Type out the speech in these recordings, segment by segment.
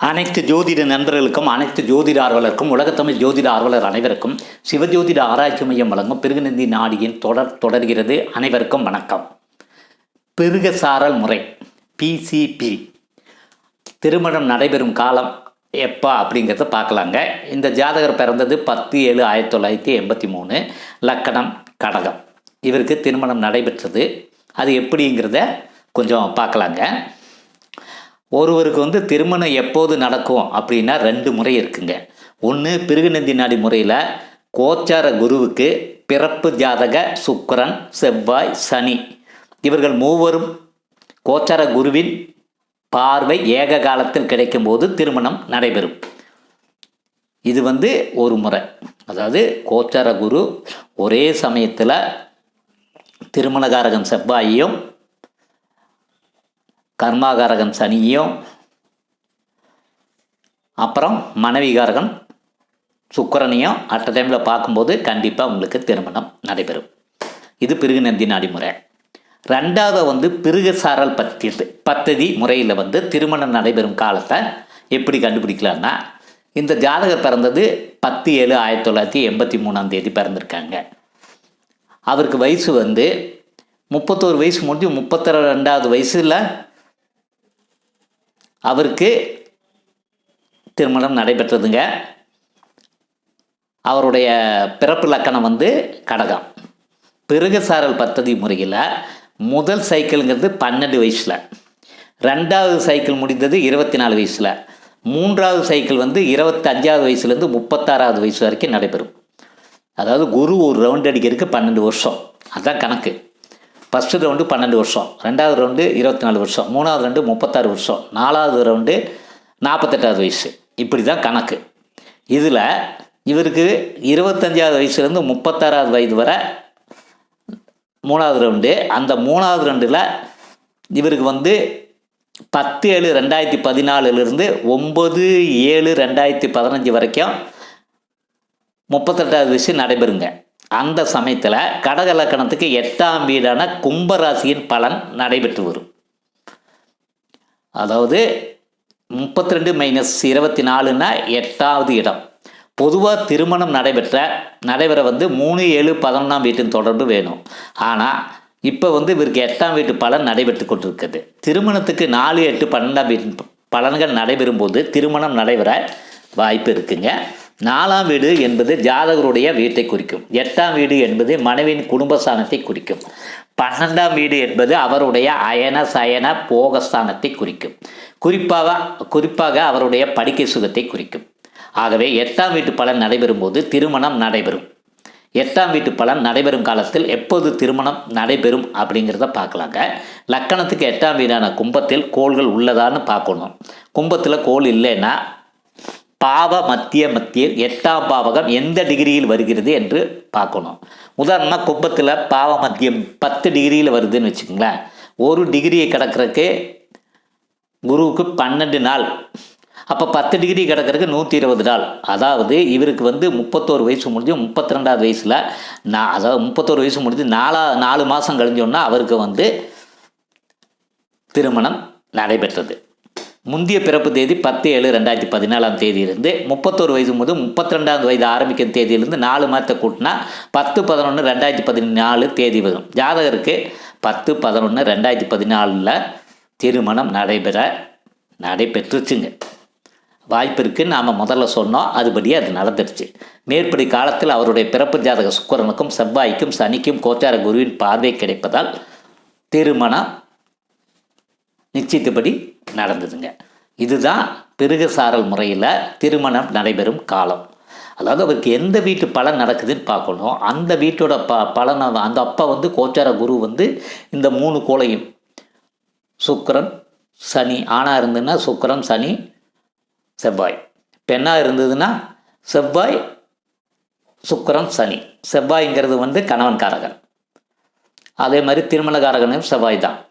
அனைத்து ஜோதிட நண்பர்களுக்கும் அனைத்து ஜோதிட ஆர்வலருக்கும் உலகத்தமிழ் ஜோதிட ஆர்வலர் அனைவருக்கும் சிவஜோதிட ஆராய்ச்சி மையம் வழங்கும் பிருகுநந்தி நாடியின் தொடர் தொடர்கிறது. அனைவருக்கும் வணக்கம். பிருகசாரல் முறை பிசிபி திருமணம் நடைபெறும் காலம் எப்போ அப்படிங்கிறத பார்க்கலாங்க. இந்த ஜாதகர் பிறந்தது பத்து ஏழு ஆயிரத்தி தொள்ளாயிரத்தி எண்பத்தி மூணு. லக்கணம் கடகம். இவருக்கு திருமணம் நடைபெற்றது. அது எப்படிங்கிறத கொஞ்சம் பார்க்கலாங்க. ஒருவருக்கு வந்து திருமணம் எப்போது நடக்கும் அப்படின்னா ரெண்டு முறை இருக்குங்க. ஒன்று பிருகுநந்தி நாடி முறையில் கோச்சார குருவுக்கு பிறப்பு ஜாதக சுக்கரன் செவ்வாய் சனி. இவர்கள் மூவரும் கோச்சார குருவின் பார்வை ஏக காலத்தில் கிடைக்கும்போது திருமணம் நடைபெறும். இது வந்து ஒரு முறை. அதாவது கோச்சார குரு ஒரே சமயத்தில் திருமணகாரகம் செவ்வாயையும் கர்மாகாரகன் சனியும் அப்புறம் மனைவிகாரகன் சுக்கரனையும் அட்ட டைமில் பார்க்கும்போது கண்டிப்பாக உங்களுக்கு திருமணம் நடைபெறும். இது பிருகு நந்தி நடைமுறை. ரெண்டாவது வந்து பிருகசாரல் பத்தி பத்ததி முறையில் வந்து திருமணம் நடைபெறும் காலத்தை எப்படி கண்டுபிடிக்கலான்னா இந்த ஜாதகர் பிறந்தது பத்து ஏழு ஆயிரத்தி தொள்ளாயிரத்தி எண்பத்தி மூணாம் தேதி பிறந்திருக்காங்க. அவருக்கு வயசு வந்து முப்பத்தோரு வயசு முடிஞ்சு முப்பத்தி ரெண்டாவது வயசில் அவருக்கு திருமணம் நடைபெற்றதுங்க. அவருடைய பிறப்பு லக்கணம் வந்து கடகம். பெருகசாரல் பத்ததி முறையில் முதல் சைக்கிள்ங்கிறது பன்னெண்டு வயசில். ரெண்டாவது சைக்கிள் முடிந்தது இருபத்தி நாலு வயசில். மூன்றாவது சைக்கிள் வந்து இருபத்தஞ்சாவது வயசுலேருந்து முப்பத்தாறாவது வயசு வரைக்கும் நடைபெறும். அதாவது குரு ஒரு ரவுண்ட் அடிக்கிறதுக்கு பன்னெண்டு வருஷம். அதுதான் கணக்கு. ஃபஸ்ட்டு ரவுண்டு பன்னெண்டு வருஷம் ரெண்டாவது ரவுண்டு இருபத்தி நாலு வருஷம் மூணாவது ரவுண்டு முப்பத்தாறு வருஷம் நாலாவது ரவுண்டு நாற்பத்தெட்டாவது வயசு. இப்படி தான் கணக்கு. இதில் இவருக்கு இருபத்தஞ்சாவது வயசுலேருந்து முப்பத்தாறாவது வயது வரை மூணாவது ரவுண்டு அந்த மூணாவது ரவுண்டில் இவருக்கு வந்து பத்து ஏழு ரெண்டாயிரத்தி பதினாலுலேருந்து ஒம்பது ஏழு ரெண்டாயிரத்தி பதினஞ்சு வரைக்கும் முப்பத்தெட்டாவது வயசு நடைபெறுங்க. அந்த சமயத்தில் கடக லக்கணத்துக்கு எட்டாம் வீடான கும்பராசியின் பலன் நடைபெற்று வரும். அதாவது முப்பத்தி ரெண்டு மைனஸ் இருபத்தி நாலுன்னா எட்டாவது இடம். பொதுவாக திருமணம் நடைபெற்ற நடைபெற வந்து மூணு ஏழு பதினொன்றாம் வீட்டின் தொடர்பு வேணும். ஆனால் இப்போ வந்து இவருக்கு எட்டாம் வீட்டு பலன் நடைபெற்று கொண்டிருக்குது திருமணத்துக்கு நாலு எட்டு பன்னெண்டாம் வீட்டின் பலன்கள் நடைபெறும்போது திருமணம் நடைபெற வாய்ப்பு இருக்குங்க. நாலாம் வீடு என்பது ஜாதகருடைய வீட்டை குறிக்கும். எட்டாம் வீடு என்பது மனைவியின் குடும்பஸ்தானத்தை குறிக்கும். பன்னெண்டாம் வீடு என்பது அவருடைய அயன சயன போகஸ்தானத்தை குறிக்கும். குறிப்பாக குறிப்பாக அவருடைய படிக்கை சுகத்தை குறிக்கும். ஆகவே எட்டாம் வீட்டு பலன் நடைபெறும் போது திருமணம் நடைபெறும். எட்டாம் வீட்டு பலன் நடைபெறும் காலத்தில் எப்போது திருமணம் நடைபெறும் அப்படிங்கிறத பார்க்கலாங்க. லக்கணத்துக்கு எட்டாம் வீடான கும்பத்தில் கோள்கள் உள்ளதான்னு பார்க்கணும். கும்பத்தில் கோள் இல்லைன்னா பாவ மத்திய மத்திய எட்டாம் பாவகம் எந்த டிகிரியில் வருகிறது என்று பார்க்கணும். உதாரணமாக கும்பத்தில் பாவ மத்தியம் பத்து டிகிரியில் வருதுன்னு வச்சுக்கோங்களேன். ஒரு டிகிரியை கிடக்கிறதுக்கு குருவுக்கு பன்னெண்டு நாள். அப்போ பத்து டிகிரி கிடக்கிறதுக்கு நூற்றி இருபது நாள். அதாவது இவருக்கு வந்து முப்பத்தோரு வயசு முடிஞ்சு முப்பத்தி ரெண்டாவது வயசில் நான் அதாவது முப்பத்தோரு வயசு முடிஞ்சு நாலா நாலு மாதம் கழிஞ்சோன்னா அவருக்கு வந்து திருமணம் நடைபெற்றது. முந்தைய பிறப்பு தேதி பத்து ஏழு ரெண்டாயிரத்தி பதினாலாம் தேதியிலிருந்து முப்பத்தோரு வயது முதல் முப்பத்தி ரெண்டாவது வயது ஆரம்பிக்கும் தேதியிலிருந்து நாலு மாதத்தை கூட்டினா பத்து பதினொன்று ரெண்டாயிரத்தி பதினாலு தேதி வரும். ஜாதகருக்கு பத்து பதினொன்று ரெண்டாயிரத்தி பதினாலில் திருமணம் நடைபெற நடைபெற்றுச்சுங்க. வாய்ப்பு இருக்குன்னு நாம் முதல்ல சொன்னோம். அதுபடியே அது நடந்துருச்சு. மேற்படி காலத்தில் அவருடைய பிறப்பு ஜாதக சுக்கரனுக்கும் செவ்வாய்க்கும் சனிக்கும் கோச்சார குருவின் பார்வை கிடைப்பதால் திருமணம் நிச்சயத்தபடி நடந்ததுங்க. இதுதான் பிருகசாரல் முறையில் திருமணம் நடைபெறும் காலம். அதாவது அவருக்கு எந்த வீட்டு பலன் நடக்குதுன்னு பார்க்கணும். அந்த வீட்டோட ப பலனை அந்த அப்பா வந்து கோச்சார குரு வந்து இந்த மூணு கோளையும் சுக்கரன் சனி ஆணாக இருந்ததுன்னா சுக்கரன் சனி செவ்வாய். பெண்ணாக இருந்ததுன்னா செவ்வாய் சுக்கரன் சனி. செவ்வாய்ங்கிறது வந்து கணவன் காரகன். அதே மாதிரி திருமணகாரகனும் செவ்வாய் தான்.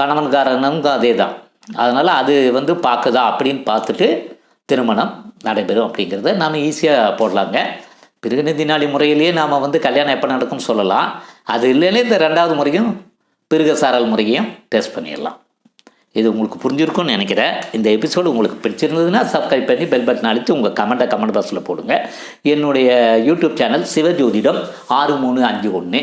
கணவன்காரனும் அதே தான் அதனால் அது வந்து பார்க்குதா அப்படின்னு பார்த்துட்டு திருமணம் நடைபெறும் அப்படிங்கிறத நாம் ஈஸியாக போடலாங்க. பிருகுநிதி நாளி முறையிலேயே நாம் வந்து கல்யாணம் எப்போ நடக்கும்னு சொல்லலாம். அது இல்லைன்னு இந்த ரெண்டாவது முறையும் பிருகசாரல் முறையும் டெஸ்ட் பண்ணிடலாம். இது உங்களுக்கு புரிஞ்சிருக்கும்னு நினைக்கிறேன். இந்த எபிசோடு உங்களுக்கு பிடிச்சிருந்ததுன்னா சப்ஸ்கிரைப் பண்ணி பெல் பட்டன் அழுத்தி உங்கள் கமெண்ட்டை கமெண்ட் பாக்ஸில் போடுங்க. என்னுடைய யூடியூப் சேனல் சிவஜோதிடம் ஆறு மூணு அஞ்சு ஒன்று.